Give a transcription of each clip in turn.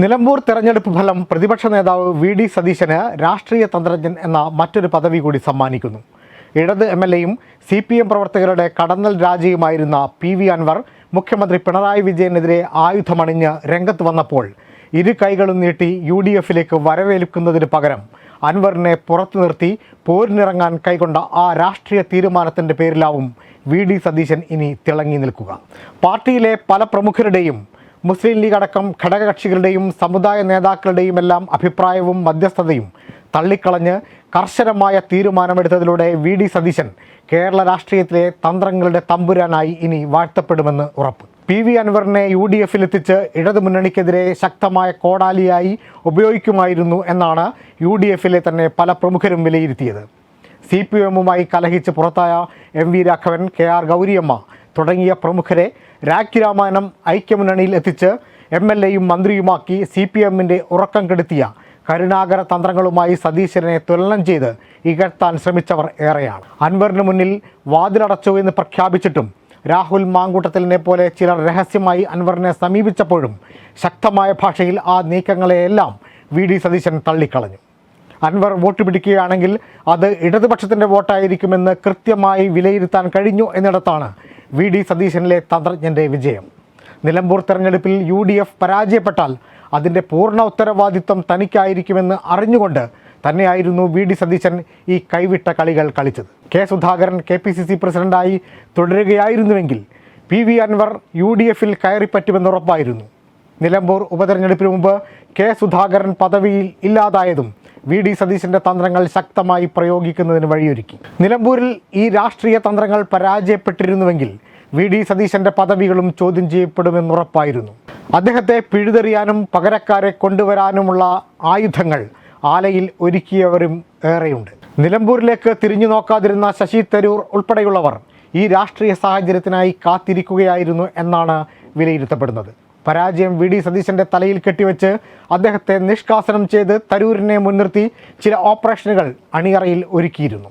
നിലമ്പൂർ തെരഞ്ഞെടുപ്പ് ഫലം പ്രതിപക്ഷ നേതാവ് വി ഡി സതീശന് രാഷ്ട്രീയ തന്ത്രജ്ഞൻ എന്ന മറ്റൊരു പദവി കൂടി സമ്മാനിക്കുന്നു. ഇടത് എം എൽ എയും സി പി എം പ്രവർത്തകരുടെ കടന്നൽ രാജിയുമായിരുന്ന പി വി അൻവർ മുഖ്യമന്ത്രി പിണറായി വിജയനെതിരെ ആയുധമണിഞ്ഞ് രംഗത്ത് വന്നപ്പോൾ ഇരു കൈകളും നീട്ടി യു ഡി എഫിലേക്ക് വരവേൽക്കുന്നതിന് പകരം അൻവറിനെ പുറത്തു നിർത്തി പോരിനിറങ്ങാൻ കൈകൊണ്ട ആ രാഷ്ട്രീയ തീരുമാനത്തിന്റെ പേരിലാവും വി ഡി സതീശൻ ഇനി തിളങ്ങി നിൽക്കുക. പാർട്ടിയിലെ പല പ്രമുഖരുടെയും മുസ്ലിം ലീഗ് അടക്കം ഘടകകക്ഷികളുടെയും സമുദായ നേതാക്കളുടെയും എല്ലാം അഭിപ്രായവും മധ്യസ്ഥതയും തള്ളിക്കളഞ്ഞ് കർശനമായ തീരുമാനമെടുത്തതിലൂടെ വി ഡി സതീശൻ കേരള രാഷ്ട്രീയത്തിലെ തന്ത്രങ്ങളുടെ തമ്പുരാനായി ഇനി വാഴ്ത്തപ്പെടുമെന്ന് ഉറപ്പ്. പി വി അൻവറിനെ യു ഡി എഫിലെത്തിച്ച് ഇടതുമുന്നണിക്കെതിരെ ശക്തമായ കോടാലിയായി ഉപയോഗിക്കുമായിരുന്നു എന്നാണ് യു ഡി എഫിലെ തന്നെ പല പ്രമുഖരും വിലയിരുത്തിയത്. സി പി എമ്മുമായി കലഹിച്ച് പുറത്തായ M V Raghavan K R Gouriamma തുടങ്ങിയ പ്രമുഖരെ രാഖി രാമായണം ഐക്യമുന്നണിയിൽ എത്തിച്ച് എം എൽ എയും മന്ത്രിയുമാക്കി സി പി എമ്മിന്റെ ഉറക്കം കെടുത്തിയ കരുണാകര തന്ത്രങ്ങളുമായി സതീശനെ തുലനം ചെയ്ത് ഇകഴ്ത്താൻ ശ്രമിച്ചവർ ഏറെയാണ്. അൻവറിന് മുന്നിൽ വാതിലടച്ചു എന്ന് പ്രഖ്യാപിച്ചിട്ടും രാഹുൽ മാങ്കൂട്ടത്തിലിനെ പോലെ ചിലർ രഹസ്യമായി അൻവറിനെ സമീപിച്ചപ്പോഴും ശക്തമായ ഭാഷയിൽ ആ നീക്കങ്ങളെയെല്ലാം വി ഡി സതീശൻ തള്ളിക്കളഞ്ഞു. അൻവർ വോട്ട് പിടിക്കുകയാണെങ്കിൽ അത് ഇടതുപക്ഷത്തിന്റെ വോട്ടായിരിക്കുമെന്ന് കൃത്യമായി വിലയിരുത്താൻ കഴിഞ്ഞു എന്നിടത്താണ് വി ഡി സതീശനിലെ തന്ത്രജ്ഞന്റെ വിജയം. നിലമ്പൂർ തെരഞ്ഞെടുപ്പിൽ യു ഡി എഫ് പരാജയപ്പെട്ടാൽ അതിന്റെ പൂർണ ഉത്തരവാദിത്വം തനിക്കായിരിക്കുമെന്ന് അറിഞ്ഞുകൊണ്ട് തന്നെയായിരുന്നു വി ഡി സതീശൻ ഈ കൈവിട്ട കളികൾ കളിച്ചത്. K Sudhakaran K P C C പ്രസിഡന്റായി തുടരുകയായിരുന്നുവെങ്കിൽ P V Anvar U D എഫിൽ കയറിപ്പറ്റുമെന്ന് ഉറപ്പായിരുന്നു നിലമ്പൂർ ഉപതെരഞ്ഞെടുപ്പിന് മുമ്പ് കെ സുധാകരൻ പദവിയിൽ ഇല്ലാതായതും വി ഡി സതീശന്റെ തന്ത്രങ്ങൾ ശക്തമായി പ്രയോഗിക്കുന്നതിന് വഴിയൊരുക്കി. നിലമ്പൂരിൽ ഈ രാഷ്ട്രീയ തന്ത്രങ്ങൾ പരാജയപ്പെട്ടിരുന്നുവെങ്കിൽ വി ഡി സതീശന്റെ പദവികളും ചോദ്യം ചെയ്യപ്പെടുമെന്നുറപ്പായിരുന്നു അദ്ദേഹത്തെ പിഴുതെറിയാനും പകരക്കാരെ കൊണ്ടുവരാനുമുള്ള ആയുധങ്ങൾ ആലയിൽ ഒരുക്കിയവരും ഏറെയുണ്ട്. നിലമ്പൂരിലേക്ക് തിരിഞ്ഞു നോക്കാതിരുന്ന ശശി തരൂർ ഉൾപ്പെടെയുള്ളവർ ഈ രാഷ്ട്രീയ സാഹചര്യത്തിനായി കാത്തിരിക്കുകയായിരുന്നു എന്നാണ് വിലയിരുത്തപ്പെടുന്നത്. പരാജയം വി ഡി സതീശന്റെ തലയിൽ കെട്ടിവെച്ച് അദ്ദേഹത്തെ നിഷ്കാസനം ചെയ്ത് തരൂരിനെ മുൻനിർത്തി ചില ഓപ്പറേഷനുകൾ അണിയറയിൽ ഒരുക്കിയിരുന്നു.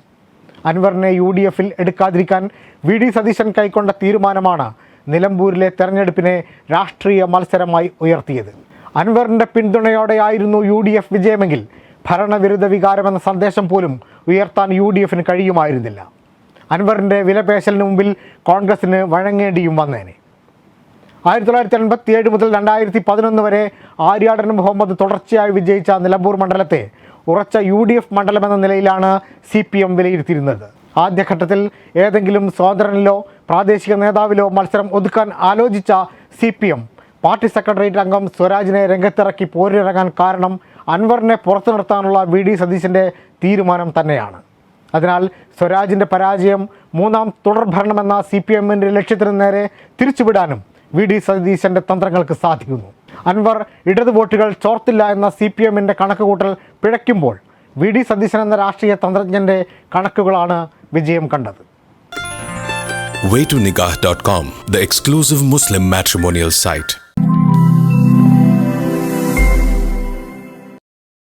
അൻവറിനെ യു ഡി എഫിൽ എടുക്കാതിരിക്കാൻ വി ഡി സതീശൻ കൈക്കൊണ്ട തീരുമാനമാണ് നിലമ്പൂരിലെ തെരഞ്ഞെടുപ്പിനെ രാഷ്ട്രീയ മത്സരമായി ഉയർത്തിയത്. അൻവറിന്റെ പിന്തുണയോടെയായിരുന്നു യു ഡി എഫ് വിജയമെങ്കിൽ ഭരണവിരുദ്ധ വികാരമെന്ന സന്ദേശം പോലും ഉയർത്താൻ യു ഡി എഫിന് കഴിയുമായിരുന്നില്ല. അൻവറിന്റെ വിലപേശലിന് മുമ്പിൽ കോൺഗ്രസിന് വഴങ്ങേണ്ടിയും വന്നേനെ. ആയിരത്തി തൊള്ളായിരത്തി എൺപത്തി ഏഴ് മുതൽ രണ്ടായിരത്തി പതിനൊന്ന് വരെ ആര്യാടൻ മുഹമ്മദ് തുടർച്ചയായി വിജയിച്ച നിലമ്പൂർ മണ്ഡലത്തെ ഉറച്ച യു ഡി എഫ് മണ്ഡലം എന്ന നിലയിലാണ് സി പി എം വിലയിരുത്തിയിരുന്നത്. ആദ്യഘട്ടത്തിൽ ഏതെങ്കിലും സ്വതന്ത്രനിലോ പ്രാദേശിക നേതാവിലോ മത്സരം ഒതുക്കാൻ ആലോചിച്ച C P M party secretariat അംഗം സ്വരാജിനെ രംഗത്തിറക്കി പോരിനിറങ്ങാൻ കാരണം അൻവറിനെ പുറത്തു നിർത്താനുള്ള വി ഡി സതീശന്റെ തീരുമാനം തന്നെയാണ്. അതിനാൽ സ്വരാജിന്റെ പരാജയം മൂന്നാം തുടർഭരണമെന്ന സി പി എമ്മിന്റെ ലക്ഷ്യത്തിന് നേരെ തിരിച്ചുവിടാനും വി ഡി സതീശന്റെ തന്ത്രങ്ങൾക്ക് സാധിക്കുന്നു അൻവർ ഇടത് വോട്ടുകൾ ചോർത്തില്ല എന്ന സി പി എമ്മിന്റെ കണക്കുകൂട്ടൽ പിഴയ്ക്കുമ്പോൾ വി ഡി സതീശൻ എന്ന രാഷ്ട്രീയ തന്ത്രജ്ഞന്റെ കണക്കുകളാണ് വിജയം കണ്ടത് waytonikah.com, the exclusive Muslim matrimonial site.